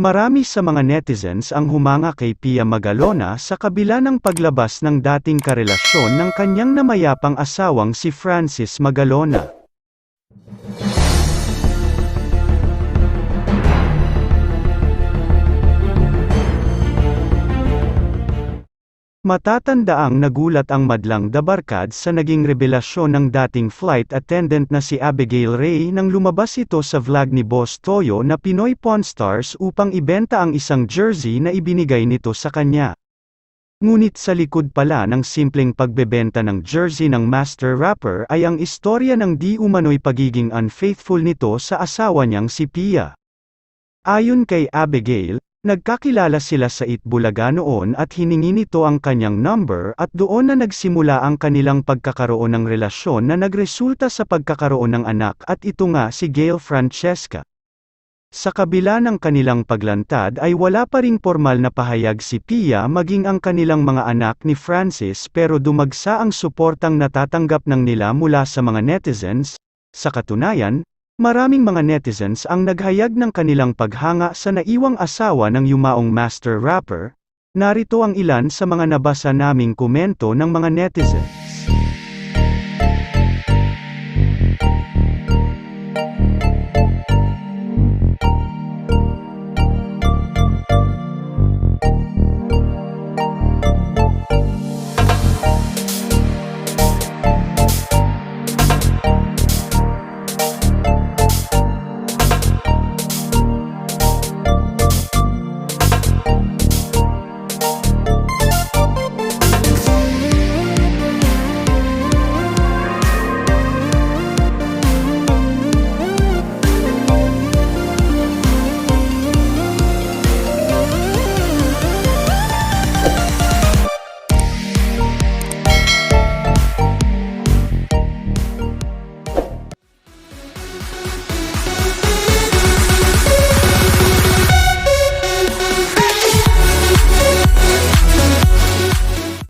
Marami sa mga netizens ang humanga kay Pia Magalona sa kabila ng paglabas ng dating karelasyon ng kanyang namayapang asawang si Francis Magalona. Matatandaang nagulat ang madlang dabarkad sa naging revelasyon ng dating flight attendant na si Abigail Ray nang lumabas ito sa vlog ni Boss Toyo na Pinoy Pawn upang ibenta ang isang jersey na ibinigay nito sa kanya. Ngunit sa likod pala ng simpleng pagbebenta ng jersey ng master rapper ay ang istorya ng di umano'y pagiging unfaithful nito sa asawa niyang si Pia. Ayon kay Abigail, Nagkakilala sila sa Itbulaga noon at hiningi nito ang kanyang number at doon na nagsimula ang kanilang pagkakaroon ng relasyon na nagresulta sa pagkakaroon ng anak at ito nga si Gail Francesca. Sa kabila ng kanilang paglantad ay wala pa ring formal na pahayag si Pia maging ang kanilang mga anak ni Francis pero dumagsa ang suportang natatanggap ng nila mula sa mga netizens, sa katunayan, Maraming mga netizens ang naghayag ng kanilang paghanga sa naiwang asawa ng yumaong master rapper. Narito ang ilan sa mga nabasa naming komento ng mga netizen.